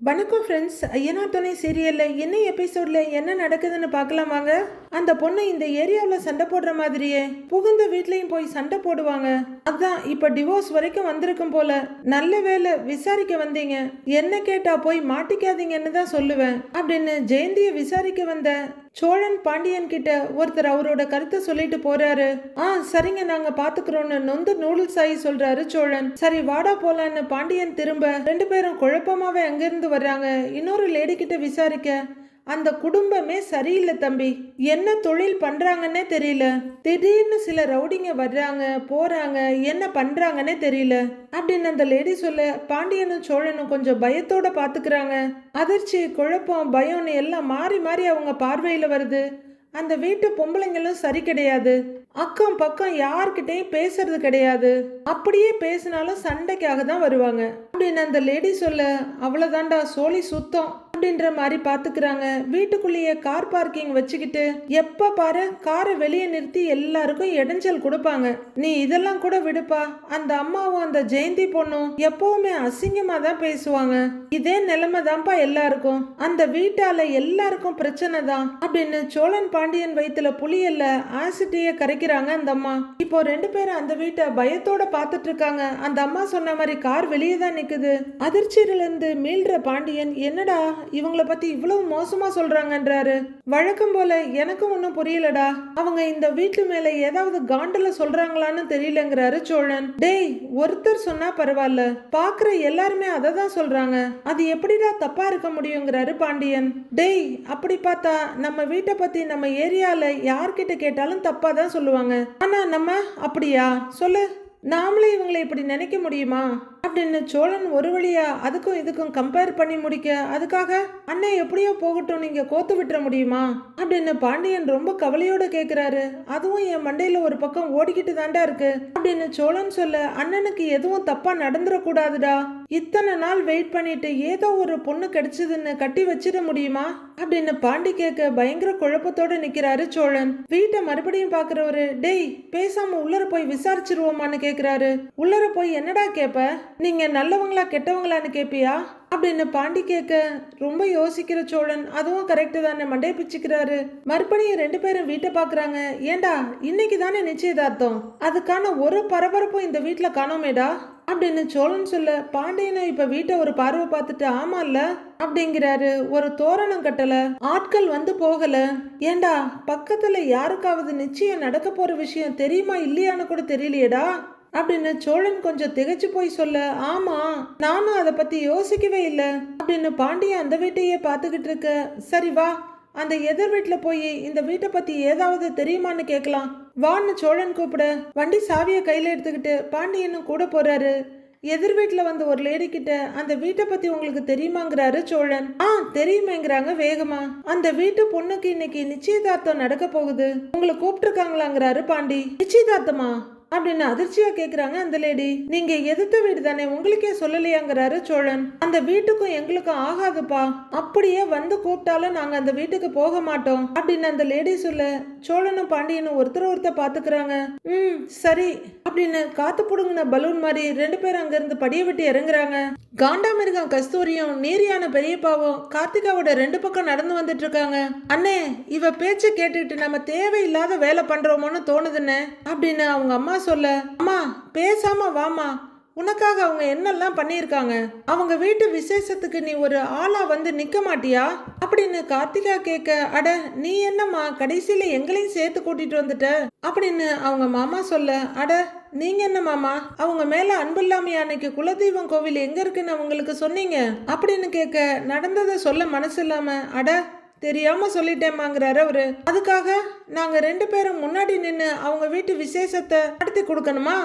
வணக்கம் ஃப்ரெண்ட்ஸ் ஐயனார் துணை சீரியலில் என்ன எபிசோடில் என்ன நடக்குதுன்னு பார்க்கலாம் வாங்க அந்த பொண்ணு இந்த ஏரியாவில் சண்டை போடுற மாதிரியே புகுந்த வீட்லேயும் போய் சண்டை போடுவாங்க. அதான் இப்போ டிவோர்ஸ் வரைக்கும் வந்திருக்கும் போல நல்ல வேலை விசாரிக்க வந்தீங்க. என்ன கேட்டால் போய் மாட்டிக்காதீங்கன்னு தான் சொல்லுவேன் அப்படின்னு ஜெயந்தியை விசாரிக்க வந்த சோழன் பாண்டியன் கிட்ட ஒருத்தர் அவரோட கருத்தை சொல்லிட்டு போறாரு. ஆ சரிங்க நாங்க பாத்துக்கிறோம்னு நொந்து நூடுல்ஸ் ஆகி சொல்றாரு சோழன். சரி வாடா போலான்னு பாண்டியன் திரும்ப ரெண்டு பேரும் குழப்பமாவே அங்கிருந்து வர்றாங்க. இன்னொரு லேடி கிட்ட விசாரிக்க அந்த குடும்பமே சரியில்லை தம்பி. என்ன தொழில் பண்றாங்கன்னே தெரியல. திடீர்னு சில ரவுடிங்க வர்றாங்க போறாங்க என்ன பண்றாங்கன்னே தெரியல. அப்படின்னு அந்த லேடி சொல்ல பாண்டியனும் சோழனும் கொஞ்சம் பயத்தோட பாத்துக்கிறாங்க. அதிர்ச்சி குழப்பம் பயம்னு எல்லாம் மாறி மாறி அவங்க பார்வையில வருது. அந்த வீட்டு பொம்பளைங்களும் சரி கிடையாது. அக்கம் பக்கம் யார்கிட்டயும் பேசுறது கிடையாது. அப்படியே பேசினாலும் சண்டைக்காக தான் வருவாங்க. அப்படின்னு அந்த லேடி சொல்ல அவ்வளோதான்டா சோழி சுத்தம். அப்படின்ற மாதிரி பாத்துக்கிறாங்க. வீட்டுக்குள்ளேயே கார் பார்க்கிங் வச்சுக்கிட்டு எப்ப பாரு காரை வெளியே நிறுத்தி எல்லாருக்கும் இடைஞ்சல் கொடுப்பாங்க. நீ இதெல்லாம் கூட விடுப்பா. அந்த அம்மாவும் அந்த ஜெயந்தி பொண்ணும் எப்பவுமே அசிங்கமா தான் பேசுவாங்க. இதே நிலைமை தான்ப்பா எல்லாருக்கும். அந்த வீட்டால எல்லாருக்கும் பிரச்சனை தான் அப்படின்னு சோழன் பாண்டியன் வயித்துல புளியல்ல ஆசிட்டிய கரைக்கிறாங்க அந்த அம்மா. இப்போ ரெண்டு பேரும் அந்த வீட்டை பயத்தோட பார்த்துட்டு இருக்காங்க. அந்த அம்மா சொன்ன மாதிரி கார் வெளியே தான் நிக்குது. அதிர்ச்சியில இருந்து மீள்ற பாண்டியன் என்னடா இவங்கள பத்தி இவ்வளவு மோசமா சொல்றாங்கன்றாரு. வழக்கம் போல எனக்கும் ஒன்றும் புரியலடா. அவங்க இந்த வீட்டு மேல ஏதாவது காண்டல சொல்றாங்களான்னு தெரியலங்கிறாரு சோழன். டேய் ஒருத்தர் சொன்னா பரவாயில்ல. பாக்குற எல்லாருமே அதை தான் சொல்றாங்க. அது எப்படிடா தப்பா இருக்க முடியுங்கிறாரு பாண்டியன். டேய் அப்படி பார்த்தா நம்ம வீட்டை பத்தி நம்ம ஏரியால யார்கிட்ட கேட்டாலும் தப்பா தான் சொல்லுவாங்க. ஆனா நம்ம அப்படியா? சொல்லு. நாமளே இவங்களை இப்படி நினைக்க முடியுமா? அப்படின்னு சோழன் ஒரு வழியா அதுக்கும் இதுக்கும் கம்பேர் பண்ணி முடிக்க அதுக்காக அண்ணன் எப்படியோ போகட்டும் நீங்க கோத்து விட்டுற முடியுமா? அப்படின்னு பாண்டியன் ரொம்ப கவலையோட கேக்குறாரு. அதுவும் என் மண்டையில ஒரு பக்கம் ஓடிக்கிட்டு தாண்டா இருக்கு. அப்படின்னு சோழன் சொல்ல அண்ணனுக்கு எதுவும் தப்பா நடந்துடக்கூடாதுடா இத்தனை நாள் வெயிட் பண்ணிட்டு ஏதோ ஒரு பொண்ணு கிடைச்சதுன்னு கட்டி வச்சிட முடியுமா? அப்படின்னு பாண்டி கேட்க பயங்கர குழப்பத்தோட நிக்கிறாரு சோழன். வீட்டை மறுபடியும் பாக்குறவரு டேய் பேசாம உள்ளர போய் விசாரிச்சிருவோமான்னு கேக்குறாரு. உள்ளர போய் என்னடா கேப்ப? நீங்க நல்லவங்களா கெட்டவங்களான்னு கேட்பியா அப்படின்னு பாண்டி கேட்க ரொம்ப யோசிக்கிற சோழன் அதுவும் கரெக்டு தானே மண்டே பிச்சுக்கிறாரு. மறுபடியும் ரெண்டு பேரும் வீட்டை பாக்குறாங்க. ஏண்டா இன்னைக்கு தானே நிச்சயதார்த்தம்? அதுக்கான ஒரு பரபரப்பும் இந்த வீட்டுல காணோமேடா? அப்படின்னு சோழன் சொல்ல பாண்டியனும் இப்ப வீட்டை ஒரு பார்வை பார்த்துட்டு ஆமா இல்ல? அப்படிங்கிறாரு. ஒரு தோரணம் கட்டல. ஆட்கள் வந்து போகல. ஏண்டா பக்கத்துல யாருக்காவது நிச்சயம் நடக்க போற விஷயம் தெரியுமா இல்லையான்னு கூட தெரியலையேடா? அப்படின்னு சோழன் கொஞ்சம் திகைச்சு போய் சொல்ல ஆமா நானும் அதை பத்தி யோசிக்கவே இல்லை அப்படின்னு பாண்டியன் அந்த வீட்டையே பார்த்துக்கிட்டு இருக்க சரி வா அந்த எதிர் வீட்டில் போய் இந்த வீட்டை பத்தி ஏதாவது தெரியுமான்னு கேட்கலாம். வான்னு சோழன் கூப்பிட வண்டி சாவியை கையில் எடுத்துக்கிட்டு பாண்டியனும் கூட போறாரு. எதிர் வீட்டில் வந்து ஒரு லேடி கிட்ட அந்த வீட்டை பத்தி உங்களுக்கு தெரியுமாங்கிறாரு சோழன். ஆ தெரியுமேங்கிறாங்க வேகமா. அந்த வீட்டு பொண்ணுக்கு இன்னைக்கு நிச்சயதார்த்தம் நடக்க போகுது. உங்களை கூப்பிட்டுருக்காங்களாங்கிறாரு பாண்டி. நிச்சயதார்த்தமா? அப்படின்னு அதிர்ச்சியா கேக்குறாங்க அந்த லேடி நீங்க எதிர்த்த வீடு தானே உங்களுக்கே சொல்லலையாங்கிறாரு சோழன். அந்த வீட்டுக்கும் எங்களுக்கும் ஆகாதுப்பா. அப்படியே வந்து கூப்பிட்டாலும் நாங்க அந்த வீட்டுக்கு போக மாட்டோம். அப்படின்னு அந்த லேடி சொல்ல சோழனும் பாண்டியனும் ஒருத்தர் ஒருத்தர் பாத்துக்கிறாங்க. ம் சரி. அப்படின்னு காத்து புடுங்கின பலூன் மாதிரி ரெண்டு பேரும் அங்கிருந்து படிய விட்டு இறங்குறாங்க. காண்டாமிருகம் கஸ்தூரியும் நீரியான பெரியப்பாவும் கார்த்திகாவோட ரெண்டு பக்கம் நடந்து வந்துட்டு இருக்காங்க அண்ணே இவ பேச்சை கேட்டுக்கிட்டு நம்ம தேவையில்லாத வேலை பண்றோமோன்னு தோணுதுன்னு அப்படின்னு அவங்க அம்மா சொல்ல அம்மா பேசாம வாமா உனக்காக அவங்க என்னெல்லாம் பண்ணியிருக்காங்க? அவங்க வீட்டு விசேஷத்துக்கு நீ ஒரு ஆளா வந்து நிக்க மாட்டியா? அப்படின்னு கார்த்திகா கேட்க அட நீ என்னம்மா கடைசியில எங்களையும் சேர்த்து கூட்டிட்டு வந்துட்ட? அப்படின்னு அவங்க மாமா சொல்ல அட நீங்க என்ன மாமா? அவங்க மேல அன்பில்லாமையா அன்னைக்கு குலதெய்வம் கோவில் எங்க இருக்குன்னு அவங்களுக்கு சொன்னீங்க? அப்படின்னு கேட்க நடந்ததை சொல்ல மனசு இல்லாம அட தெரியாம சொல்லிட்டேமாங்கிறாரு அவரு. அதுக்காக நாங்க ரெண்டு பேரும் முன்னாடி நின்று அவங்க வீட்டு விசேஷத்தை நடத்தி கொடுக்கணுமா?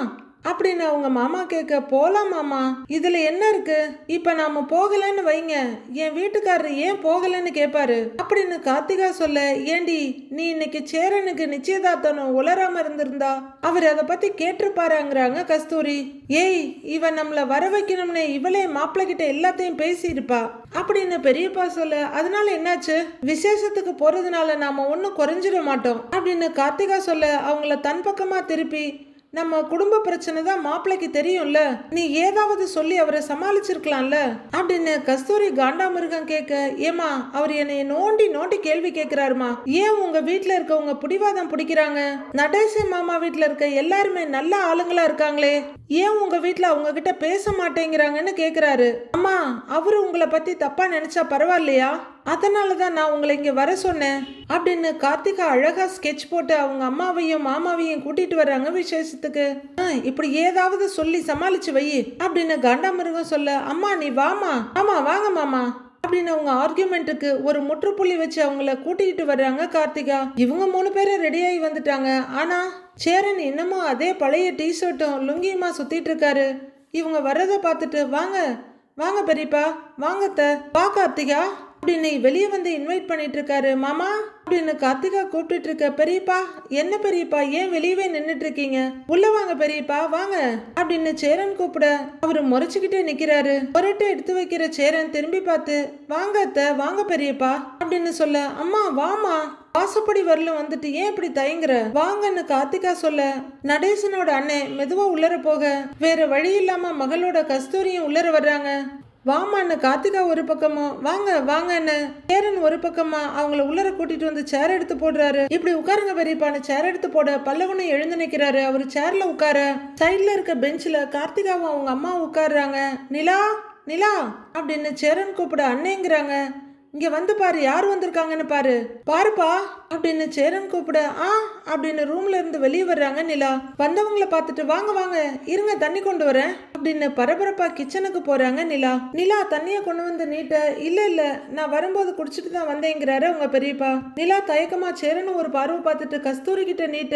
அப்படின்னு அவங்க மாமா கேட்க போலாம் மாமா இதுல என்ன இருக்கு? இப்ப நாம போகலன்னு வைங்க. என் வீட்டுக்காரர் ஏன் போகலன்னு கேட்பாரு அப்படின்னு கார்த்திகா சொல்ல ஏண்டி நீ இன்னைக்கு சேரனுக்கு நிச்சயதார்த்தம் உளராம இருந்திருந்தா அவர் அதை பத்தி கேட்டிருப்பாருங்கிறாங்க கஸ்தூரி. ஏய் இவன் நம்மள வர வைக்கணும்னு இவளே மாப்பிள்ளை கிட்ட எல்லாத்தையும் பேசியிருப்பா. அப்படின்னு பெரியப்பா சொல்ல அதனால என்னாச்சு? விசேஷத்துக்கு போறதுனால நாம ஒன்னும் குறைஞ்சிட மாட்டோம். அப்படின்னு கார்த்திகா சொல்ல அவங்கள தன் பக்கமா திருப்பி நம்ம குடும்ப பிரச்சனை தான் மாப்பிள்ளைக்கு தெரியும்ல. நீ ஏதாவது சொல்லி அவரை சமாளிச்சிருக்கலாம்ல. அப்படின்னு கஸ்தூரி காண்டாமிருகம் கேட்க ஏமா அவர் என்னை நோண்டி நோண்டி கேள்வி கேட்கிறாருமா? ஏன் உங்க வீட்டுல இருக்கவங்க பிடிவாதம் பிடிக்கிறாங்க? நடேசன் மாமா வீட்டுல இருக்க எல்லாருமே நல்ல ஆளுங்களா இருக்காங்களே. ஏன் உங்க வீட்டுல அவங்க கிட்ட பேச மாட்டேங்கிறாங்கன்னு கேக்குறாரு அம்மா அவரு உங்களை பத்தி தப்பா நினைச்சா பரவாயில்லையா? அதனால தான் நான் உங்களை இங்கே வர சொன்னேன் அப்படின்னு கார்த்திகா அழகா ஸ்கெட்ச் போட்டு அவங்க அம்மாவையும் மாமாவையும் கூட்டிட்டு வர்றாங்க விசேஷத்துக்கு. "ஆ, இப்படி ஏதாவது சொல்லி சமாளிச்சு வை அப்படின்னு காண்டாமிருகம் சொல்ல அம்மா நீ வாமா ஆமா வாங்க மாமா அப்படின்னு அவங்க ஆர்கியூமெண்ட்டுக்கு ஒரு முற்றுப்புள்ளி வச்சு அவங்கள கூட்டிகிட்டு வர்றாங்க கார்த்திகா. இவங்க மூணு பேரும் ரெடியாகி வந்துட்டாங்க. ஆனால் சேரன் இன்னமும் அதே பழைய டிஷர்ட்டும் லுங்கியுமா சுற்றிட்டு இருக்காரு. இவங்க வர்றதை பார்த்துட்டு வாங்க வாங்க பெரியப்பா வாங்கத்த வா கார்த்திகா. அப்படின்னு வெளியே வந்து இன்வைட் பண்ணிட்டு இருக்காரு மாமா அப்படின்னு கார்த்திகா கூப்பிட்டு இருக்க பெரியப்பா என்ன பெரியப்பா ஏன் வெளியவே நின்றுட்டு இருக்கீங்க உள்ள வாங்க பெரியப்பா வாங்க அப்படின்னு சேரன் கூப்பிட அவரு முறைச்சுக்கிட்டே நிக்கிறாரு. பொருட்டை எடுத்து வைக்கிற சேரன் திரும்பி பார்த்து வாங்க அத்தை வாங்க பெரியப்பா அப்படின்னு சொல்ல அம்மா வாமா வாசப்படி வரல வந்துட்டு ஏன் இப்படி தயங்குற? வாங்கன்னு கார்த்திகா சொல்ல நடேசனோட அண்ணன் மெதுவா உள்ளர போக வேற வழி இல்லாம மகளோட கஸ்தூரியும் உள்ளர வர்றாங்க. வாமான்னு கார்த்திகா ஒரு பக்கமா? வாங்க வாங்கன்னு சேரன் ஒரு பக்கமா? அவங்கள உள்ளர கூட்டிட்டு வந்து சேர் எடுத்து போடுறாரு. இப்படி உட்காருங்க பெரியப்பான்னு சேர் எடுத்து போட பல்லவனும் எழுந்து நிக்கிறாரு. அவர் சேர்ல உட்கார. சைட்ல இருக்க பெஞ்சில் கார்த்திகாவும் அவங்க அம்மா உட்காருறாங்க. நிலா நிலா அப்படின்னு சேரன் கூப்பிட அண்ணேங்கிறாங்க. இங்க வந்து பாரு யார் வந்திருக்காங்கன்னு பாரு. பாருப்பா அப்படின்னு சேரன் கூப்பிட ஆ அப்படின்னு ரூம்ல இருந்து வெளியே வர்றாங்க நிலா. வந்தவங்கள பார்த்துட்டு வாங்க வாங்க இருங்க தண்ணி கொண்டு வரேன் அப்படின்னு பரபரப்பா கிச்சனுக்கு போறாங்க நிலா. நிலா தண்ணிய கொண்டு வந்து நீட்ட இல்ல இல்ல நான் வரும்போது குடிச்சிட்டு தான் வந்தேங்கிறாரு உங்க பெரியப்பா. நிலா தயக்கமா சேரன் ஒரு பார்வை பார்த்துட்டு கஸ்தூரி கிட்ட நீட்ட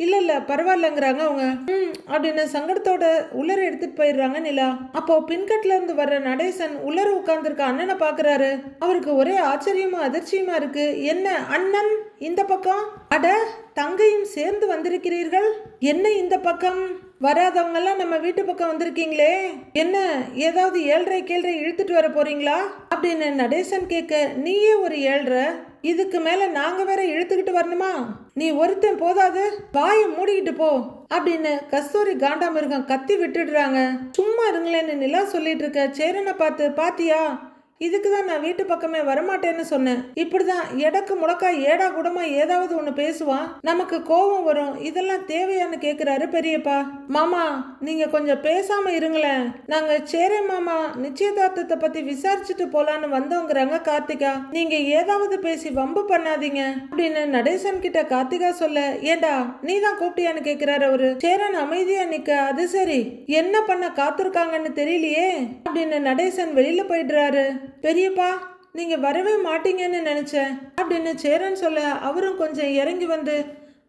இல்ல இல்ல பரவாயில்லங்கிறாங்க அவங்க. ம் அப்படின்னு சங்கடத்தோட உள்ளர எடுத்துட்டு போயிடுறாங்க நிலா. அப்போ பின்கட்ல இருந்து வர்ற நடேசன் உள்ளர உட்கார்ந்துருக்க அண்ணனை பாக்குறாரு. அவருக்கு ஒரே ஆச்சரியமா அதிர்ச்சியுமா இருக்கு. என்ன அண்ணன் இந்த பக்கம்? அட தங்கையும் சேர்ந்து வந்திருக்கிறீர்கள். என்ன இந்த பக்கம்? வராதவங்க எல்லாம் நம்ம வீட்டு பக்கம் வந்திருக்கீங்களே. என்ன ஏதாவது ஏழ்ரை கேழ்ரை இழுத்துட்டு வர போறீங்களா? அப்படின்னு நடேசன் கேட்க நீயே ஒரு ஏழ்ரை இதுக்கு மேல நாங்க வேற இழுத்துக்கிட்டு வரணுமா? நீ ஒருத்தன் போதாது வாயை மூடிக்கிட்டு போ அப்படின்னு கஸ்தூரி காண்டாமிருகம் கத்தி விட்டுடுறாங்க. சும்மா இருங்களேன்னு நிலா சொல்லிட்டு இருக்க சேரனை பார்த்து பாத்தியா? இதுக்கு தான் நான் வீட்டு பக்கமே வரமாட்டேன்னு சொன்னேன். இப்படிதான் எடக்கு முடக்கா ஏடா கூடமா ஏதாவது ஒன்று பேசுவான். நமக்கு கோபம் வரும். இதெல்லாம் தேவையான்னு கேட்குறாரு பெரியப்பா. மாமா நீங்க கொஞ்சம் பேசாம இருங்களேன். நாங்க சேரே மாமா நிச்சயதார்த்தத்தை பத்தி விசாரிச்சுட்டு போலான்னு வந்தோங்கிறாங்க கார்த்திகா. நீங்க ஏதாவது பேசி வம்பு பண்ணாதீங்க. அப்படின்னு நடேசன் கிட்ட கார்த்திகா சொல்ல ஏண்டா நீ தான் கூப்பிட்டியான்னு கேக்குறாரு அவரு. சேரன் அமைதியா நிக்க அது சரி. என்ன பண்ண காத்திருக்காங்கன்னு தெரியலையே. அப்படின்னு நடேசன் வெளியில போயிடுறாரு. பெரியப்பா நீங்க வரவே மாட்டீங்கன்னு நினைச்சேன் அப்படின்னு சேரன் சொல்ல அவரும் கொஞ்சம் இறங்கி வந்து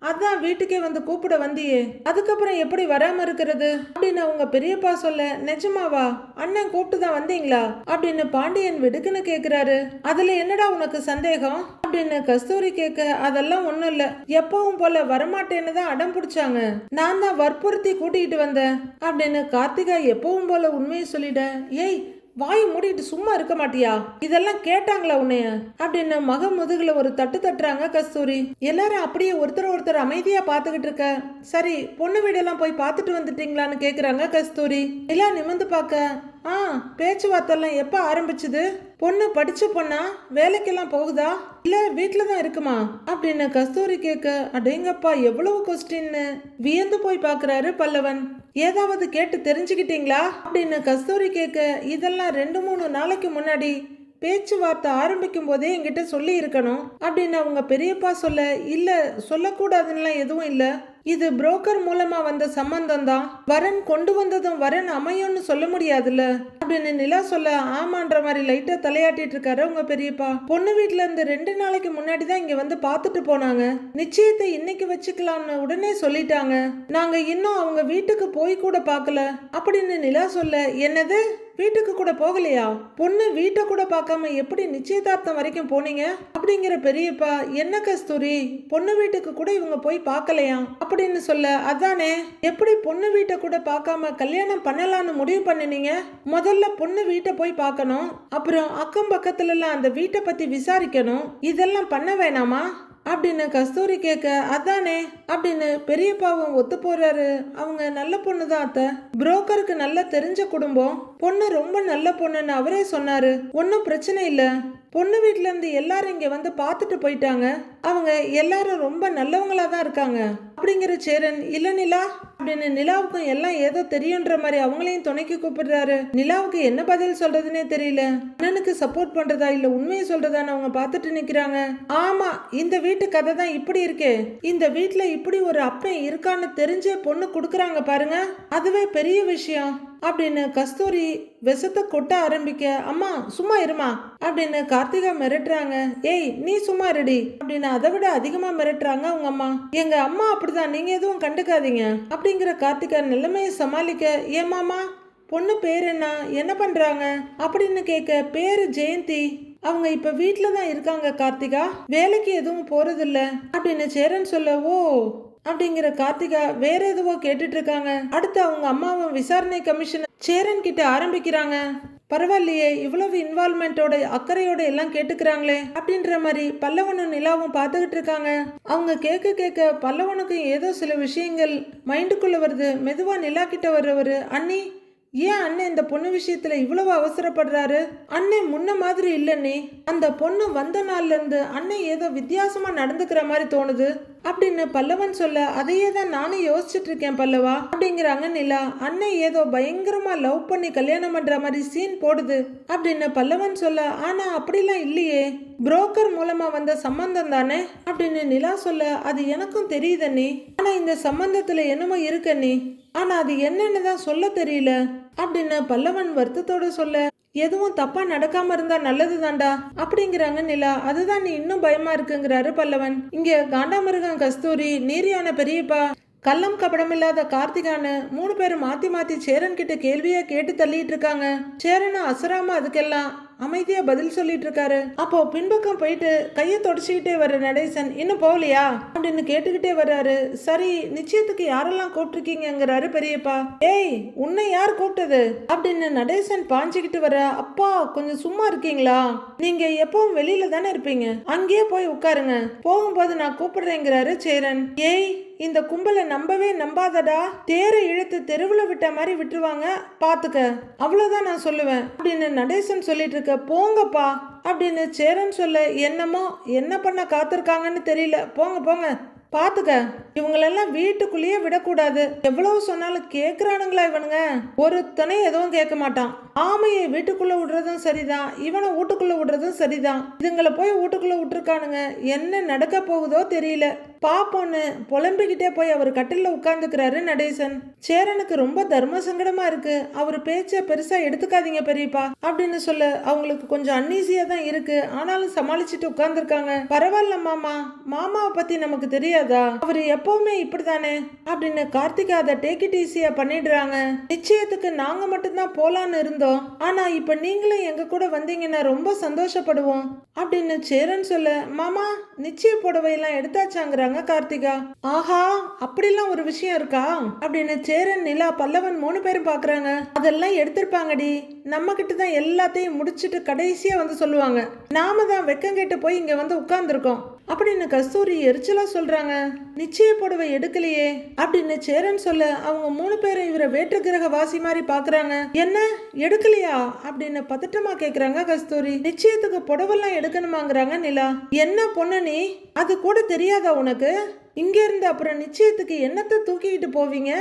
அதான் வீட்டுக்கே வந்து கூப்பிட வந்தியே அதுக்கப்புறம் எப்படி வராம இருக்கிறது? அப்படின்னு உங்க பெரியப்பா சொல்ல நிஜமாவா? அண்ணன் கூப்பிட்டு தான் வந்தீங்களா? அப்படின்னு பாண்டியன் வெடுக்குன்னு கேக்குறாரு. அதுல என்னடா உனக்கு சந்தேகம்? அப்படின்னு கஸ்தூரி கேட்க அதெல்லாம் ஒண்ணும் இல்ல. எப்பவும் போல வரமாட்டேன்னு தான் அடம் பிடிச்சாங்க. நான் தான் வற்புறுத்தி கூட்டிகிட்டு வந்தேன் அப்படின்னு கார்த்திகா எப்பவும் போல உண்மையை சொல்லிட ஏய் வாய் மூடிட்டு சும்மா இருக்க மாட்டியா? இதெல்லாம் கேட்டாங்களா உன்னைய? அப்படின்னு மக முதுகுல ஒரு தட்டு தட்டுறாங்க கஸ்தூரி. எல்லாரும் அப்படியே ஒருத்தர் ஒருத்தர் அமைதியா பாத்துக்கிட்டு இருக்க. சரி பொண்ணு வீடெல்லாம் போய் பார்த்துட்டு வந்துட்டீங்களான்னு கேக்குறாங்க கஸ்தூரி. எல்லாம் நிமிந்து பார்க்க ஆ பேச்சுவார்த்தைலாம் எப்போ ஆரம்பிச்சது? பொண்ணு படிச்ச பொண்ணா? வேலைக்கெல்லாம் போகுதா? இல்ல வீட்டில் தான் இருக்குமா? அப்படின்னு கஸ்தூரி கேட்க அடேங்கப்பா எவ்வளவு கொஸ்டின்னு? வியந்து போய் பார்க்குறாரு பல்லவன். ஏதாவது கேட்டு தெரிஞ்சுக்கிட்டீங்களா? அப்படின்னு கஸ்தூரி கேட்க இதெல்லாம் ரெண்டு மூணு நாளைக்கு முன்னாடி பேச்சுவார்த்தை ஆரம்பிக்கும் போதே என்கிட்ட சொல்லி இருக்கணும் அப்படின்னு அவங்க பெரியப்பா சொல்ல இல்ல சொல்லக்கூடாதுன்னுலாம் எதுவும் இல்லை. இது புரோக்கர் மூலமா வந்த சம்பந்தம் தான் வரன் கொண்டு வந்ததும் வரன் அமையும்னு சொல்ல முடியாதுல்ல? அப்படின்னு நிலா சொல்ல ஆமான்ற மாதிரி லைட்டா தலையாட்டிட்டு இருக்காரு உங்க பெரியப்பா. பொண்ணு வீட்டுல இருந்து ரெண்டு நாளைக்கு முன்னாடி தான் இங்க வந்து பார்த்துட்டு போனாங்க. நிச்சயத்தை இன்னைக்கு வச்சுக்கலாம்னு உடனே சொல்லிட்டாங்க. நாங்க இன்னும் அவங்க வீட்டுக்கு போய் கூட பார்க்கல. அப்படின்னு நிலா சொல்ல என்னது? வீட்டுக்கு கூட போகலையா? பொண்ணு வீட்டை கூட பார்க்காம எப்படி நிச்சயதார்த்தம் வரைக்கும் போனீங்க? அப்படிங்கிற பெரியப்பா என்ன கஸ்தூரி? பொண்ணு வீட்டுக்கு கூட இவங்க போய் பார்க்கலையா? அப்படின்னு சொல்ல அதானே எப்படி பொண்ணு வீட்டை கூட பார்க்காம கல்யாணம் பண்ணலாம்னு முடிவு பண்ணினீங்க? முதல்ல பொண்ணு வீட்டை போய் பார்க்கணும் அப்புறம் அக்கம் பக்கத்துல எல்லாம் அந்த வீட்டை பத்தி விசாரிக்கணும் இதெல்லாம் பண்ண வேணாமா? அப்படின்னு கஸ்தூரி கேட்க அதானே? அப்படின்னு பெரியப்பாவும் ஒத்து போறாரு. அவங்க நல்ல பொண்ணு தான் அத்தை. புரோக்கருக்கு நல்லா தெரிஞ்ச குடும்பம். பொண்ணு ரொம்ப நல்ல பொண்ணுன்னு அவரே சொன்னாரு. ஒன்றும் பிரச்சனை இல்லை. பொண்ணு வீட்டிலேருந்து இருந்து எல்லாரும் இங்கே வந்து பார்த்துட்டு போயிட்டாங்க. அவங்க எல்லாரும் ரொம்ப நல்லவங்களாக தான் இருக்காங்க. அப்படிங்கிற சேரன் இல்ல நிலா அப்படின்னு நிலாவுக்கும் எல்லாம் ஏதோ தெரியுன்ற மாதிரி அவங்களையும் துணைக்கு கூப்பிடுறாரு. நிலாவுக்கு என்ன பதில் சொல்றதுனே தெரியல. அண்ணனுக்கு சப்போர்ட் பண்றதா இல்ல உண்மையை சொல்றதான்னு அவங்க பார்த்துட்டு நிக்கிறாங்க. ஆமா இந்த வீட்டு கதை தான் இப்படி இருக்கே. இந்த வீட்டுல இப்படி ஒரு அப்பன் இருக்கான்னு தெரிஞ்சே பொண்ணு கொடுக்குறாங்க பாருங்க. அதுவே பெரிய விஷயம். அப்படின்னு கஸ்தூரி விஷத்தை கொட்ட ஆரம்பிக்க அம்மா சும்மா இருமா அப்படின்னு கார்த்திகா மிரட்டுறாங்க. ஏய் நீ சும்மா இருடி அப்படின்னு அதை விட அதிகமா மிரட்டுறாங்க அவங்க அம்மா. எங்க அம்மா அப்படிதான் நீங்க எதுவும் கண்டுக்காதீங்க அப்படிங்கிற கார்த்திகா நிலைமையை சமாளிக்க ஏமாமா பொண்ணு பேர் என்ன என்ன பண்றாங்க? அப்படின்னு கேட்க பேரு ஜெயந்தி. அவங்க இப்ப வீட்டில தான் இருக்காங்க கார்த்திகா. வேலைக்கு எதுவும் போறதில்ல அப்படின்னு சேரன் சொல்ல ஓ அப்படிங்கிற கார்த்திகா வேற எதுவோ கேட்டுட்டு இருக்காங்க. அடுத்து அவங்க அம்மாவும் விசாரணை கமிஷன் சேரன் கிட்ட ஆரம்பிக்கிறாங்க. பரவாயில்லையே இவ்வளவு இன்வால்மெண்ட்டோட அக்கறையோட எல்லாம் கேட்டுக்கிறாங்களே அப்படின்ற மாதிரி பல்லவனும் நிலாவும் பார்த்துக்கிட்டு இருக்காங்க. அவங்க கேட்க கேட்க பல்லவனுக்கும் ஏதோ சில விஷயங்கள் மைண்டுக்குள்ள வருது. மெதுவா நிலா கிட்ட வர்றவர் அண்ணி ஏன் அண்ணன் இந்த பொண்ணு விஷயத்துல இவ்வளவு அவசரப்படுறாரு? அண்ணன் முன்ன மாதிரி இல்லைன்னே அந்த பொண்ணு வந்த நாள்ல இருந்து அண்ணன் ஏதோ வித்தியாசமா நடந்துக்கிற மாதிரி தோணுது. அப்படின்னு பல்லவன் சொல்ல அதையே தான் நானும் யோசிச்சுட்டு இருக்கேன் பல்லவா? அப்படிங்கிறாங்க நிலா. அண்ணன் ஏதோ பயங்கரமா லவ் பண்ணி கல்யாணம் பண்ற மாதிரி சீன் போடுது அப்படின்னு பல்லவன் சொல்ல ஆனா அப்படிலாம் இல்லையே. புரோக்கர் மூலமா வந்த சம்பந்தம் தானே? அப்படின்னு நிலா சொல்ல அது எனக்கும் தெரியுதண்ணே ஆனா இந்த சம்பந்தத்துல என்னமோ இருக்கண்ணே ஆனா அது என்னன்னு தான் சொல்ல தெரியல அப்படின்னு பல்லவன் வருத்தத்தோட சொல்ல எதுவும் தப்பா நடக்காம இருந்தா நல்லது தாண்டா அப்படிங்கிறாங்க நிலா. அதுதான் நீ இன்னும் பயமா இருக்குங்கிறாரு பல்லவன். இங்க காண்டாமிருகம் கஸ்தூரி நீரியான பெரியப்பா கள்ளம் கபடமில்லாத கார்த்திகானு மூணு பேரும் மாத்தி மாத்தி சேரன் கிட்ட கேள்வியா கேட்டு தள்ளிட்டு இருக்காங்க. சேரனும் அசராம அதுக்கெல்லாம் அமைதியா பதில் சொல்லிட்டு இருக்காரு அப்போ பின்பக்கம் போயிட்டு கையை தொடச்சிக்கிட்டே வர்ற நடேசன் இன்னும் போகலையா? அப்படின்னு கேட்டுக்கிட்டே வர்றாரு. சரி நிச்சயத்துக்கு யாரெல்லாம் கூப்பிட்டுருக்கீங்கிறாரு பெரியப்பா. ஏய் உன்னை யார் கூப்பிட்டது? அப்படின்னு நடேசன் பாஞ்சுக்கிட்டு வர அப்பா கொஞ்சம் சும்மா இருக்கீங்களா? நீங்க எப்பவும் வெளியில தானே இருப்பீங்க. அங்கேயே போய் உட்காருங்க. போகும்போது நான் கூப்பிடுறேங்கிறாரு சேரன். ஏய் இந்த கும்பலை நம்பவே நம்பாதடா. தேரை இழுத்து தெருவில் விட்ட மாதிரி விட்டுருவாங்க. பார்த்துக்க அவ்வளோதான் நான் சொல்லுவேன். அப்படின்னு நடேசன் சொல்லிட்டு இருக்க போங்கப்பா. அப்படின்னு சேரன் சொல்ல என்னமோ என்ன பண்ண காத்திருக்காங்கன்னு தெரியல. போங்க போங்க. பாத்துக்க. இவங்களெல்லாம் வீட்டுக்குள்ளேயே விடக்கூடாது. எவ்வளவு சொன்னாலும் கேக்குறானுங்களா இவனுங்க? ஒருத்தனை எதுவும் கேட்க மாட்டான். ஆமையை வீட்டுக்குள்ள விடுறதும் சரிதான். இவனை வீட்டுக்குள்ள விடுறதும் சரிதான். இதுங்களை போய் வீட்டுக்குள்ள விட்டுருக்கானுங்க. என்ன நடக்க போகுதோ தெரியல. பாப்போன்னு புலம்பிக்கிட்டே போய் அவர் கட்டிலில் உட்கார்ந்துக்கிறாரு நடேசன். சேரனுக்கு ரொம்ப தர்ம சங்கடமா இருக்கு. அவர் பேச்ச பெருசா எடுத்துக்காதீங்க பெரியப்பா அப்படின்னு சொல்ல அவங்களுக்கு கொஞ்சம் அன்னீசியா தான் இருக்கு. ஆனாலும் சமாளிச்சுட்டு உட்கார்ந்துருக்காங்க. பரவாயில்ல மாமா மாமாவை பத்தி நமக்கு தெரியாதா? அவர் எப்பவுமே இப்படிதானே அப்படின்னு கார்த்திகா அதை டேக் இட் ஈஸியா பண்ணிடுறாங்க. நிச்சயத்துக்கு நாங்க மட்டும்தான் போலான்னு இருந்தோம். ஆனா இப்ப நீங்களும் எங்க கூட வந்தீங்கன்னா ரொம்ப சந்தோஷப்படுவோம் அப்படின்னு சேரன் சொல்ல மாமா நிச்சய புடவையெல்லாம் எடுத்தாச்சாங்கிறாங்க. கார்த்திகா. ஆஹா அப்படிலாம் ஒரு விஷயம் இருக்கா? அப்படின்னு சேரன் நிலா பல்லவன் மூணு பேரும் பாக்குறாங்க. அதெல்லாம் எடுத்திருப்பாங்கடி. நம்ம கிட்ட தான் எல்லாத்தையும் முடிச்சிட்டு கடைசியா வந்து சொல்லுவாங்க. நாம தான் வெக்கம் கேட்டு போய் இங்க வந்து உட்கார்ந்துருக்கோம். அப்படின்னு கஸ்தூரி எரிச்சலா சொல்றாங்க. நிச்சய புடவை எடுக்கலையே அப்படின்னு சேரன் சொல்ல அவங்க மூணு பேரும் இவரை வேற்று கிரக வாசி மாதிரி பாக்குறாங்க. என்ன? எடுக்கலையா? அப்படின்னு பதட்டமா கேக்குறாங்க கஸ்தூரி. நிச்சயத்துக்கு புடவெல்லாம் எடுக்கணுமாங்கிறாங்க நிலா. என்ன பொண்ணு நீ? அது கூட தெரியாதா உனக்கு? இங்க இருந்து அப்புறம் நிச்சயத்துக்கு என்னத்தை தூக்கிக்கிட்டு போவீங்க?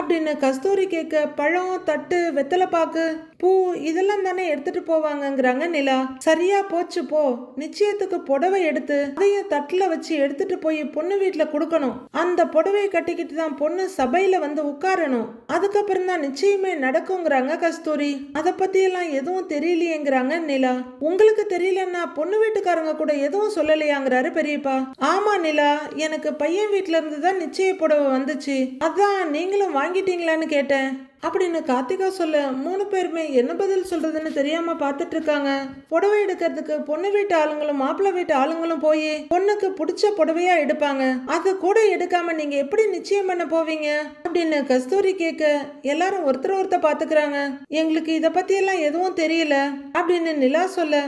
அப்படின்னு கஸ்தூரி கேட்க பழம் தட்டு வெத்தலை பாக்கு. பூ இதெல்லாம் தானே எடுத்துட்டு போவாங்கங்கிறாங்க நிலா. சரியா போச்சு போ. நிச்சயத்துக்கு புடவை எடுத்து அதையும் தட்டுல வச்சு எடுத்துட்டு போய் பொண்ணு வீட்டுல கொடுக்கணும். அந்த புடவையை கட்டிக்கிட்டு தான் பொண்ணு சபையில வந்து உட்காரணும். அதுக்கப்புறம் தான் நிச்சயமே நடக்குங்கிறாங்க கஸ்தூரி. அதை பத்தி எல்லாம் எதுவும் தெரியலையேங்கிறாங்க நிலா. உங்களுக்கு தெரியலன்னா பொண்ணு வீட்டுக்காரங்க கூட எதுவும் சொல்லலையாங்கிறாரு பெரியப்பா. ஆமா நிலா எனக்கு பையன் வீட்டுல இருந்து தான் நிச்சய புடவை வந்துச்சு. அதான் நீங்களும் வாங்கிட்டீங்களான்னு கேட்டேன். அப்படின்னு கார்த்திகா சொல்ல மூணு பேருமே என்ன பதில் சொல்றதுன்னு தெரியாம பார்த்துட்டு இருக்காங்க புடவை எடுக்கிறதுக்கு பொண்ணு வீட்டு ஆளுங்களும் மாப்பிள்ளை வீட்டு ஆளுங்களும் போய் பொண்ணுக்கு பிடிச்ச புடவையா எடுப்பாங்க. அது கூட எடுக்காம நீங்க எப்படி நிச்சயம் பண்ண போவீங்க? அப்படின்னு கஸ்தூரி கேட்க எல்லாரும் ஒருத்தர் ஒருத்தர் பாத்துக்கிறாங்க எங்களுக்கு இதை பத்தி எல்லாம் எதுவும் தெரியல அப்படின்னு நிலா சொல்ல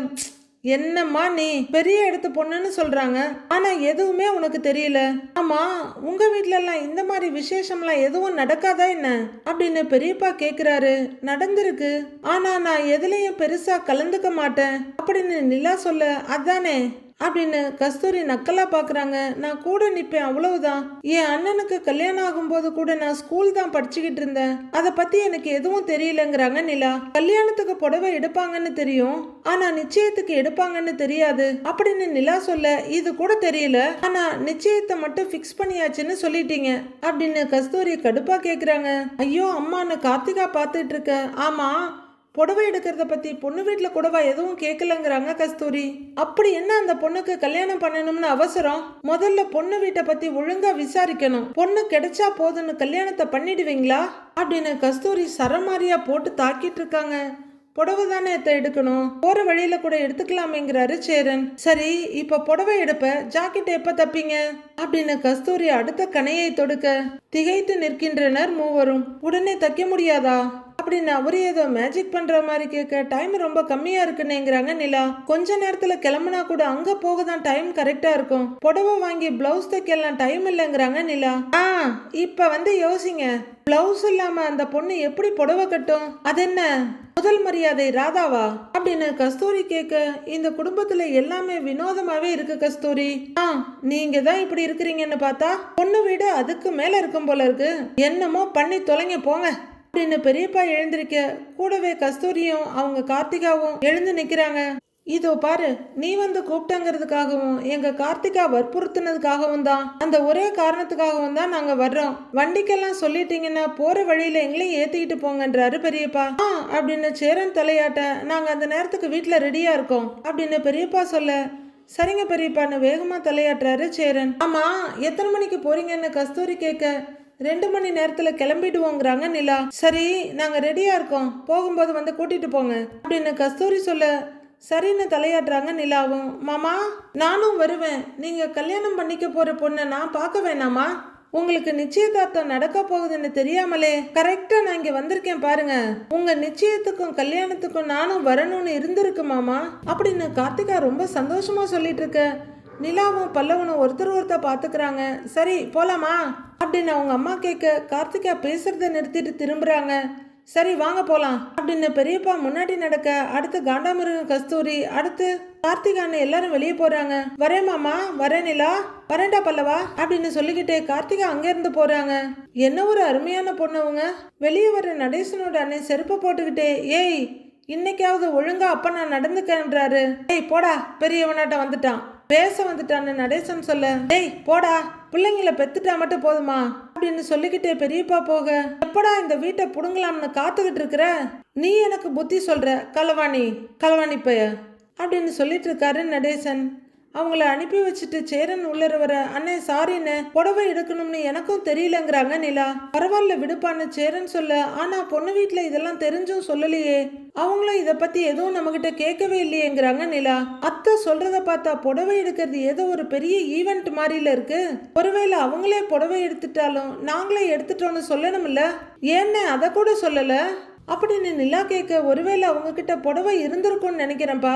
என்னம்மா நீ பெரிய இடத்து பொண்ணுன்னு சொல்றாங்க? ஆனா எதுவுமே உனக்கு தெரியல. ஆமா உங்க வீட்ல எல்லாம் இந்த மாதிரி விசேஷம்லாம் எதுவும் நடக்காதா என்ன? அப்படின்னு பெரியப்பா கேக்குறாரு. நடந்திருக்கு. ஆனா நான் எதுலயும் பெருசா கலந்துக்க மாட்டேன். அப்படின்னு நிலா சொல்ல அதானே அப்படின்னு கஸ்தூரி நக்கலா பாக்குறாங்க. நான் கூட நிப்பேன் அவ்வளவுதான். என் அண்ணனுக்கு கல்யாணம் ஆகும்போது கூட நான் ஸ்கூல் தான் படிச்சுக்கிட்டு இருந்தேன். அதை பத்தி எனக்கு எதுவும் தெரியலங்கிறாங்க நிலா. கல்யாணத்துக்கு புடவை எடுப்பாங்கன்னு தெரியும். ஆனா நிச்சயத்துக்கு எடுப்பாங்கன்னு தெரியாது அப்படின்னு நிலா சொல்ல. இது கூட தெரியல. ஆனா நிச்சயத்தை மட்டும் ஃபிக்ஸ் பண்ணியாச்சுன்னு சொல்லிட்டீங்க அப்படின்னு கஸ்தூரி கடுப்பா கேக்குறாங்க. ஐயோ அம்மான்னு கார்த்திகா பார்த்துட்டு இருக்க ஆமா. புடவை எடுக்கிறத பற்றி பொண்ணு வீட்டில் கூடவா எதுவும் கேட்கலங்கிறாங்க கஸ்தூரி. அப்படி என்ன அந்த பொண்ணுக்கு கல்யாணம் பண்ணணும்னு அவசரம்? முதல்ல பொண்ணு வீட்டை பற்றி ஒழுங்காக விசாரிக்கணும். பொண்ணு கிடைச்சா போதும்னு கல்யாணத்தை பண்ணிடுவீங்களா? அப்படின்னு கஸ்தூரி சரமாரியாக போட்டு தாக்கிட்டு இருக்காங்க. புடவை தானே எத்த எடுக்கணும்? போற வழியில கூட எடுத்துக்கலாமேங்கிறாரு சேரன். சரி இப்ப புடவை எடுப்ப ஜாக்கெட் எப்ப தப்பீங்க? அப்படின்னு கஸ்தூரி அடுத்த கணையை தொடுக்க திகைத்து நிற்கின்றனர் மூவரும். உடனே தைக்க முடியாதா? அப்படின்னு அவரே ஏதோ மேஜிக் பண்ற மாதிரி கேட்க டைம் ரொம்ப கம்மியா இருக்குன்னேங்கிறாங்க நிலா. கொஞ்ச நேரத்துல கிளம்புனா கூட அங்க போக தான் டைம் கரெக்டா இருக்கும். புடவை வாங்கி பிளவுஸ் தைக்கலாம் டைம் இல்லைங்கிறாங்க நிலா. ஆ இப்ப வந்து யோசிங்க. பிளவுஸ் இல்லாம அந்த பொண்ணு எப்படி புடவை கட்டும்? அது என்ன? முதல் மரியாதை ராதாவா? அப்படின்னு கஸ்தூரி கேட்க இந்த குடும்பத்துல எல்லாமே வினோதமாவே இருக்கு கஸ்தூரி. ஆ நீங்க தான் இப்படி இருக்கிறீங்கன்னு பார்த்தா பொண்ணு வீடு அதுக்கு மேல இருக்கும் போல இருக்கு. என்னமோ பண்ணி தொலைங்க போங்க. அப்படின்னு பெரியப்பா எழுந்திருக்க கூடவே கஸ்தூரியும் அவங்க கார்த்திகாவும் எழுந்து நிக்கிறாங்க. இதோ பாரு நீ வந்து கூப்பிட்டங்கிறதுக்காகவும் எங்க கார்த்திகா வற்புறுத்தினதுக்காகவும் தான். அந்த ஒரே காரணத்துக்காகவும் தான் நாங்க வர்றோம். வண்டிக்கெல்லாம் சொல்லிட்டீங்கன்னா போற வழியில எங்களையும் ஏத்திக்கிட்டு போங்கன்றாரு பெரியப்பா. ஆ அப்படின்னு சேரன் தலையாட்ட நாங்க அந்த நேரத்துக்கு வீட்டுல ரெடியா இருக்கோம் அப்படின்னு பெரியப்பா சொல்ல. சரிங்க பெரியப்பான்னு வேகமா தலையாட்டுறாரு சேரன். ஆமா எத்தனை மணிக்கு போறீங்கன்னு கஸ்தூரி கேட்க ரெண்டு மணி நேரத்துல கிளம்பிடுவோங்கிறாங்க நிலா. சரி நாங்க ரெடியா இருக்கோம். போகும்போது வந்து கூட்டிட்டு போங்க. அப்படின்னு கஸ்தூரி சொல்ல சரின்னு தலையாடுறாங்க நிலாவும். மாமா நானும் வருவேன். நீங்க கல்யாணம் பண்ணிக்க போற பொண்ணை நான் பார்க்க வேணாமா? உங்களுக்கு நிச்சயதார்த்தம் நடக்க போகுதுன்னு தெரியாமலே. கரெக்டா நான் இங்க வந்திருக்கேன் பாருங்க. உங்க நிச்சயத்துக்கும் கல்யாணத்துக்கும் நானும் வரணும்னு இருந்திருக்கு மாமா. அப்படின்னு கார்த்திகா ரொம்ப சந்தோஷமா சொல்லிட்டு இருக்க. நிலாவும் பல்லவனும் ஒருத்தர் ஒருத்தர் பார்த்துக்கிறாங்க சரி போலாமா? அப்படின்னு அவங்க அம்மா கேட்க கார்த்திகா பேசுறத நிறுத்திட்டு திரும்புறாங்க. சரி வாங்க போலாம் அப்படின்னு பெரியப்பா முன்னாடி நடக்க அடுத்து காண்டாமிருகம் கஸ்தூரி அடுத்து கார்த்திகான்னு எல்லாரும் வெளியே போறாங்க. வரேமாமா மாமா வரேன் நிலா வரேன்டா பல்லவா அப்படின்னு சொல்லிக்கிட்டே கார்த்திகா அங்க இருந்து போறாங்க. என்ன ஒரு அருமையான பொண்ணவங்க வெளியே வர நடேசனோட அண்ணன் செருப்பை போட்டுக்கிட்டே ஏய் இன்னைக்காவது ஒழுங்கா அப்ப நான் நடந்துக்கன்றாரு ஏய் போடா. பெரியவனாட்ட வந்துட்டான். பேச வந்துட்டான்னு நடேசன் சொல்ல டேய் போடா பிள்ளைங்கள பெத்துட்டா மட்டும் போதுமா? அப்படின்னு சொல்லிக்கிட்டே பெரியப்பா போக எப்படா இந்த வீட்டை புடுங்கலாம்னு காத்துக்கிட்டு இருக்கிற? நீ எனக்கு புத்தி சொல்ற களவாணி களவாணி பைய அப்படின்னு சொல்லிட்டு இருக்காரு நடேசன். அவங்கள அனுப்பி வச்சுட்டு சேரன் உள்ளர வர அண்ணே சாரிண்ணே புடவை எடுக்கணும்னு எனக்கும் தெரியலங்கிறாங்க நிலா. பரவாயில்ல விடுப்பான்னு சேரன் சொல்ல ஆனா பொண்ணு வீட்டுல இதெல்லாம் தெரிஞ்சும் சொல்லலையே. அவங்களும் இதை பத்தி எதுவும் நம்மகிட்ட கேட்கவே இல்லையேங்கிறாங்க நிலா. அத்தை சொல்றத பார்த்தா புடவை எடுக்கிறது ஏதோ ஒரு பெரிய ஈவெண்ட் மாதிரில இருக்கு. ஒருவேளை அவங்களே புடவை எடுத்துட்டாலும் நாங்களே எடுத்துட்டோம்னு சொல்லணும்ல. ஏன்னு அதை கூட சொல்லல? அப்படின்னு நிலா கேட்க ஒருவேளை அவங்க கிட்ட புடவை இருந்திருக்கும்னு நினைக்கிறேன்ப்பா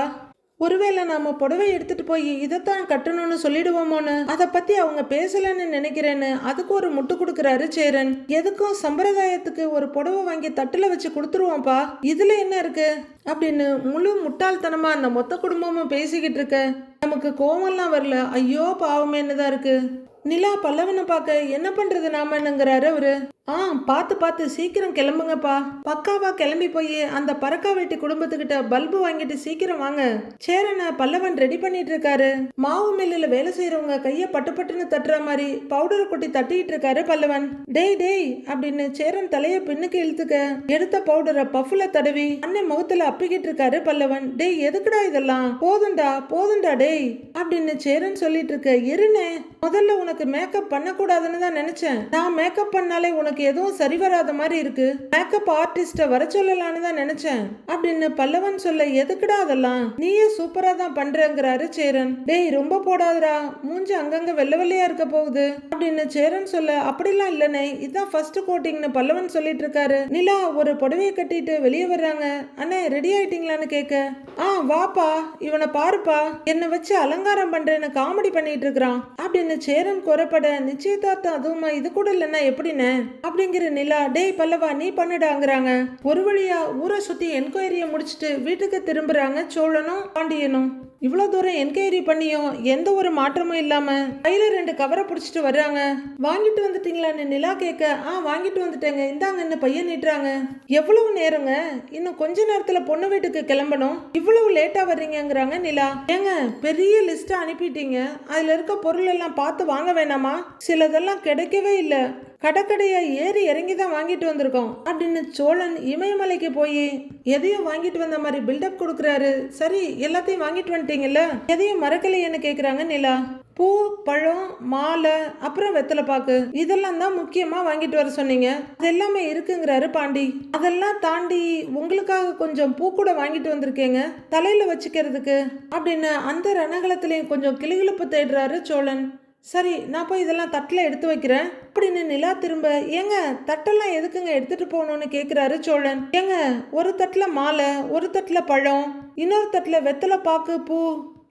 ஒருவேளை நாம புடவை எடுத்துட்டு போய் இதைத்தான் கட்டணும்னு சொல்லிடுவோமோன்னு? அதை பத்தி அவங்க பேசலன்னு நினைக்கிறேன்னு அதுக்கு ஒரு முட்டு கொடுக்குறாரு சேரன். எதுக்கும் சம்பிரதாயத்துக்கு ஒரு புடவை வாங்கி தட்டுல வச்சு கொடுத்துருவோம்ப்பா. இதுல என்ன இருக்கு? அப்படின்னு முழு முட்டாள்தனமா அந்த மொத்த குடும்பமும் பேசிக்கிட்டு இருக்க. நமக்கு கோவம்லாம் வரல. ஐயோ பாவமேன்னு தான் இருக்கு. நிலா பல்லவனை பார்க்க என்ன பண்றது நாமன்னுங்கிறாரு அவரு. ஆ பார்த்து பார்த்து சீக்கிரம் கிளம்புங்கப்பா. பக்காவா கிளம்பி போய் அந்த பறக்கா வெட்டி குடும்பத்துக்கிட்ட பல்பு வாங்கிட்டு சீக்கிரம் வாங்க. சேரனை பல்லவன் ரெடி பண்ணிட்டு இருக்காரு மாவு மில்லில் வேலை செய்யறவங்க கைய பட்டு பட்டுன்னு தட்டுற மாதிரி பவுடரை கொட்டி தட்டிட்டு இருக்காரு பல்லவன். டேய் டேய் அப்படின்னு சேரன் தலைய பின்னுக்கு இழுத்துக்க எடுத்த பவுடரை பஃப்ல தடவி அண்ணன் முகத்துல அப்பிக்கிட்டு இருக்காரு பல்லவன். டேய் எதுக்குடா இதெல்லாம்? போதும்டா போதும்டா டேய் அப்படின்னு சேரன் சொல்லிட்டு இருக்க இருனே முதல்ல உனக்கு மேக்கப் பண்ணக்கூடாதுன்னு தான் நினைச்சேன். நான் மேக்கப் பண்ணாலே உனக்கு அவளுக்கு எதுவும் சரி வராத மாதிரி இருக்கு. மேக்கப் ஆர்டிஸ்ட வர சொல்லலான்னு தான் நினைச்சேன். அப்படின்னு பல்லவன் சொல்ல எதுக்குடா அதெல்லாம்? நீயே சூப்பரா தான் பண்றேங்கிறாரு சேரன். டேய் ரொம்ப போடாதடா. மூஞ்சி அங்கங்க வெள்ளை வெள்ளையா இருக்க போகுது. அப்படின்னு சேரன் சொல்ல அப்படிலாம் இல்லனே இதான் ஃபர்ஸ்ட் கோட்டிங்னு பல்லவன் சொல்லிட்டு இருக்காரு. நிலா ஒரு புடவையை கட்டிட்டு வெளியே வர்றாங்க. அண்ணே ரெடி ஆயிட்டீங்களான்னு கேட்க ஆ வாப்பா. இவனை பாருப்பா. என்னை வச்சு அலங்காரம் பண்றேன்னு காமெடி பண்ணிட்டு இருக்கிறான். அப்படின்னு சேரன் குறைப்பட நிச்சயதார்த்தம் அதுவுமா? இது கூட இல்லைன்னா எப்படின்னு அப்படிங்கிற நிலா டேய் பல்லவா நீ பண்ணுடாங்கிறாங்க. ஒரு வழியா ஊரை சுத்தி என்கொயரியை முடிச்சுட்டு வீட்டுக்கு திரும்புறாங்க சோழனும் பாண்டியனும். இவ்வளோ தூரம் என்கொயரி பண்ணியும் எந்த ஒரு மாற்றமும் இல்லாம கையில ரெண்டு கவரை பிடிச்சிட்டு வர்றாங்க. வாங்கிட்டு வந்துட்டீங்களான்னு நிலா கேட்க ஆ வாங்கிட்டு வந்துட்டேங்க. இந்தாங்கன்னு பையன் நீட்டுறாங்க. எவ்வளவு நேரங்க? இன்னும் கொஞ்ச நேரத்துல பொண்ணு வீட்டுக்கு கிளம்பணும். இவ்வளவு லேட்டா வர்றீங்கங்கிறாங்க நிலா. ஏங்க பெரிய லிஸ்ட் அனுப்பிட்டீங்க. அதுல இருக்க பொருள் எல்லாம் பார்த்து வாங்க வேணாமா? சிலதெல்லாம் கிடைக்கவே இல்லை. கடற்கடையை ஏறி இறங்கி தான் வாங்கிட்டு வந்திருக்கோம். அப்படின்னு சோழன் இமயமலைக்கு போய் எதையும் வாங்கிட்டு வந்த மாதிரி பில்டப் கொடுக்குறாரு. சரி எல்லாத்தையும் வாங்கிட்டு வந்துட்டீங்கல்ல? எதையும் மறக்கலையேன்னு கேட்குறாங்க நிலா. பூ பழம் மாலை அப்புறம் வெத்தலை பாக்கு இதெல்லாம் தான் முக்கியமா வாங்கிட்டு வர சொன்னீங்க. அது எல்லாமே இருக்குங்கிறாரு பாண்டி. அதெல்லாம் தாண்டி உங்களுக்காக கொஞ்சம் பூ கூட வாங்கிட்டு வந்திருக்கேங்க. தலையில வச்சுக்கிறதுக்கு. அப்படின்னு அந்த ரணகலத்திலையும் கொஞ்சம் கிளிகிழப்பு தேடுறாரு சோழன். சரி நான் போய் இதெல்லாம் தட்டில் எடுத்து வைக்கிறேன். அப்படின்னு நிலா திரும்ப ஏங்க தட்டெல்லாம் எதுக்குங்க எடுத்துட்டு போகணும்னு கேட்குறாரு சோழன். ஏங்க ஒரு தட்டில் மாலை ஒரு தட்டில் பழம் இன்னொரு தட்டில் வெத்தலை பாக்கு பூ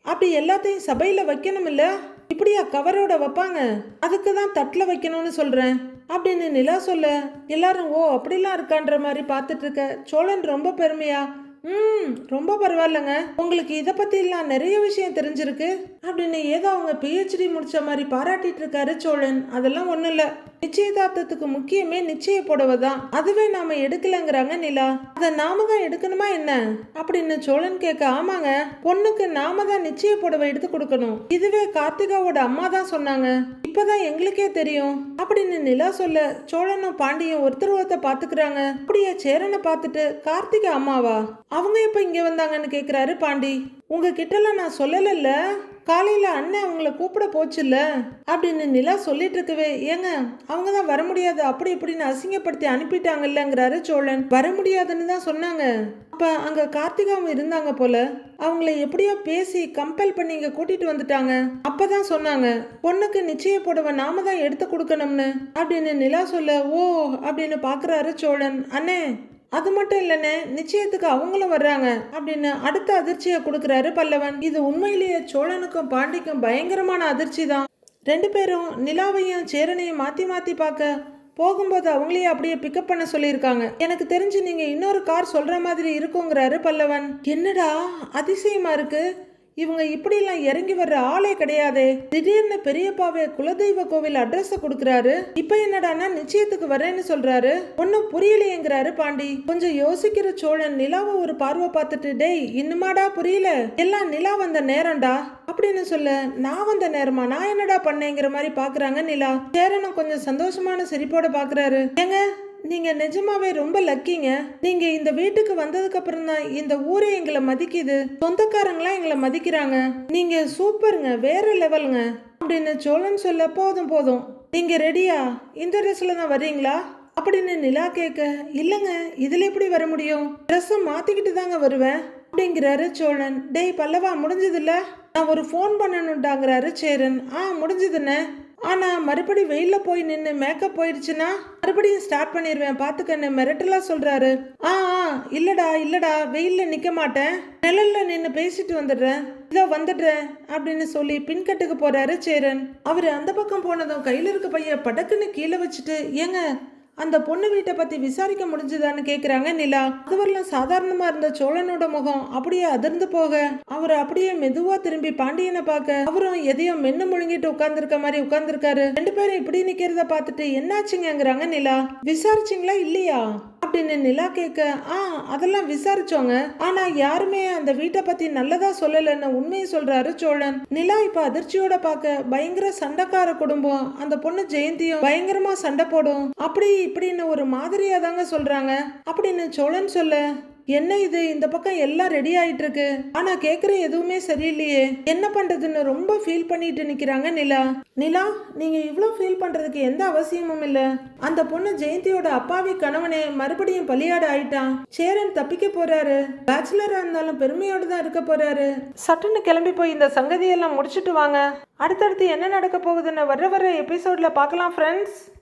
அப்படி எல்லாத்தையும் சபையில் வைக்கணும் இல்லை இப்படியா கவரோட வைப்பாங்க? அதுக்கு தான் தட்டில் வைக்கணும்னு சொல்கிறேன் அப்படின்னு நிலா சொல்ல எல்லாரும் ஓ அப்படிலாம் இருக்கான்ற மாதிரி பார்த்துட்டு இருக்க. சோழன் ரொம்ப பெருமையா? ம் ரொம்ப பரவாயில்லைங்க. உங்களுக்கு இதை பற்றிலாம் நிறைய விஷயம் தெரிஞ்சிருக்கு. அப்படின்னு ஏதோ அவங்க பிஹெச்டி முடிச்ச மாதிரி பாராட்டிட்டு இருக்காரு சோழன். அதெல்லாம் ஒன்றும் இல்லை. நிச்சயதார்த்தத்துக்கு முக்கியமே நிச்சய புடவை தான் அதுவே நாம எடுக்கலங்கிறாங்க நிலா. அதை நாம தான் எடுக்கணுமா என்ன? அப்படின்னு சோழன் கேட்க ஆமாங்க. பொண்ணுக்கு நாம தான் நிச்சய புடவை எடுத்து கொடுக்கணும். இதுவே கார்த்திகாவோட அம்மா தான் சொன்னாங்க. இப்பதான் எங்களுக்கே தெரியும். அப்படின்னு நிலா சொல்ல சோழனும் பாண்டியும் ஒருத்தர் ஒருத்தர் பாத்துக்கிறாங்க அப்படியே சேரனை பார்த்துட்டு கார்த்திகா அம்மாவா? அவங்க இப்ப இங்க வந்தாங்கன்னு கேக்குறாரு பாண்டி. உங்ககிட்டலாம் நான் சொல்லலைல்ல. காலையில் அண்ணன் அவங்கள கூப்பிட போச்சுல்ல? அப்படின்னு நிலா சொல்லிட்டு இருக்கவே ஏங்க அவங்க தான் வர முடியாது அப்படி இப்படின்னு அசிங்கப்படுத்தி அனுப்பிட்டாங்கல்லங்கிறாரு சோழன். வர முடியாதுன்னு தான் சொன்னாங்க. அப்போ அங்கே கார்த்திகாவும் இருந்தாங்க போல. அவங்கள எப்படியோ பேசி கம்பல் பண்ணி இங்கே கூட்டிகிட்டு வந்துட்டாங்க. அப்போ தான் சொன்னாங்க பொண்ணுக்கு நிச்சய புடவை நாம தான் எடுத்து கொடுக்கணும்னு. அப்படின்னு நிலா சொல்ல ஓ அப்படின்னு பார்க்குறாரு சோழன். அண்ணே அது மட்டும் இல்லைண்ணே நிச்சயத்துக்கு அவங்களும் வர்றாங்க அப்படின்னு அடுத்த அதிர்ச்சியை கொடுக்குறாரு பல்லவன். இது உண்மையிலேயே சோழனுக்கும் பாண்டிக்கும் பயங்கரமான அதிர்ச்சி தான். ரெண்டு பேரும் நிலாவையும் சேரனையும் மாற்றி மாற்றி பார்க்க போகும்போது அவங்களே அப்படியே பிக்கப் பண்ண சொல்லியிருக்காங்க. எனக்கு தெரிஞ்சு நீங்கள் இன்னொரு கார் சொல்கிற மாதிரி இருக்குங்கிறாரு பல்லவன். என்னடா அதிசயமாக இருக்குது இவங்க இப்படிலாம் இறங்கி வர்ற ஆளே கிடையாதே. திடீர்னு பெரியப்பாவே குலதெய்வ கோவில் அட்ரஸ் கொடுக்கறாரு. இப்ப என்னடானா நிச்சயத்துக்கு வரேன்னு சொல்றாரு. ஒன்னும் புரியலையேங்கிறாரு பாண்டி. கொஞ்சம் யோசிக்கிற சோழன் நிலாவை ஒரு பார்வை பார்த்துட்டு டேய் இன்னுமாடா புரியல? எல்லாம் நிலா வந்த நேரம்டா. அப்படின்னு சொல்ல நான் வந்த நேரமா? நான் என்னடா பண்ணேங்கிற மாதிரி பாக்குறாங்க நிலா. சேரனும் கொஞ்சம் சந்தோஷமான சிரிப்போட பாக்குறாரு. ஏங்க நீங்கள் நிஜமாவே ரொம்ப லக்கிங்க நீங்கள் இந்த வீட்டுக்கு வந்ததுக்கு அப்புறம் தான் இந்த ஊரே எங்களை மதிக்குது. சொந்தக்காரங்களாம் எங்களை மதிக்கிறாங்க. நீங்கள் சூப்பருங்க வேற லெவலுங்க அப்படின்னு சோழன் சொல்ல போதும் போதும். நீங்கள் ரெடியா இந்த ட்ரெஸ்ல தான் வர்றீங்களா? அப்படின்னு நிலா கேட்க இல்லைங்க இதில் எப்படி வர முடியும்? ட்ரெஸ்ஸை மாற்றிக்கிட்டு தாங்க வருவேன். அப்படிங்கிறாரு சோழன். டேய் பல்லவா முடிஞ்சதில்ல? நான் ஒரு ஃபோன் பண்ணணுண்டாங்கிறாரு சேரன். ஆ முடிஞ்சதுண்ணே. ஆனால் மறுபடி வெயிலில் போய் நின்று மேக்கப் போயிடுச்சுன்னா மறுபடியும் ஸ்டார்ட் பண்ணிடுவேன் பார்த்துக்கன்னு மிரட்டலாக சொல்கிறாரு ஆ ஆ இல்லடா இல்லடா வெயில்ல நிற்க மாட்டேன். நிழலில் நின்று பேசிட்டு வந்துடுறேன். இதோ வந்துடுறேன் அப்படின்னு சொல்லி பின்கட்டுக்கு போகிறாரு சேரன். அவர் அந்த பக்கம் போனதும் கையில் இருக்க பைய படக்குன்னு கீழே வச்சுட்டு ஏங்க அந்த பொண்ணு வீட்டை பற்றி விசாரிக்க முடிஞ்சுதான்னு கேட்குறாங்க நிலா. அதுவரெல்லாம் சாதாரணமாக இருந்த சோழனோட முகம் அப்படியே அதிர்ந்து போக. அவர் அப்படியே மெதுவாக திரும்பி பாண்டியனை பார்க்க அவரும் எதையோ மென்னு முழுங்கிட்டு உட்காந்துருக்க மாதிரி உட்காந்துருக்காரு ரெண்டு பேரும் இப்படி நிற்கிறத பார்த்துட்டு என்னாச்சுங்கிறாங்க நிலா. விசாரிச்சிங்களா இல்லையா? அப்படின்னு நிலா கேட்க ஆ அதெல்லாம் விசாரிச்சோங்க. ஆனா யாருமே அந்த வீட்டை பத்தி நல்லதா சொல்லலைன்னு உண்மையை சொல்றாரு சோழன். நிலா இப்ப அதிர்ச்சியோட பார்க்க பயங்கர சண்டைக்கார குடும்பம். அந்த பொண்ணு ஜெயந்தியும் பயங்கரமா சண்டை போடும். அப்படி இப்படின்னு ஒரு மாதிரியா தாங்க சொல்றாங்க. அப்படின்னு சோழன் சொல்ல என்ன இது? இந்த பக்கம் எல்லாம் ரெடி ஆயிட்டு இருக்கு ஆனா கேக்குற எதுவுமே சரியில்லையே. என்ன பண்றதுன்னு ரொம்ப ஃபீல் பண்ணிட்டு நிக்கிறாங்க நிலா. நிலா நீங்க இவ்வளவு ஃபீல் பண்றதுக்கு எந்த அவசியமும் இல்ல. அந்த பொண்ணு ஜெயந்தியோட அப்பாவி கணவனே மறுபடியும் பலியாட ஆயிட்டான் சேரன் தப்பிக்க போறாரு. பேச்சுலரா இருந்தாலும் பெருமையோட தான் இருக்க போறாரு. சட்டுன்னு கிளம்பி போய் இந்த சங்கதியெல்லாம் முடிச்சிட்டு வாங்க. அடுத்தடுத்து என்ன நடக்க போகுதுன்னு வர வர எபிசோட்ல பார்க்கலாம் ஃப்ரெண்ட்ஸ்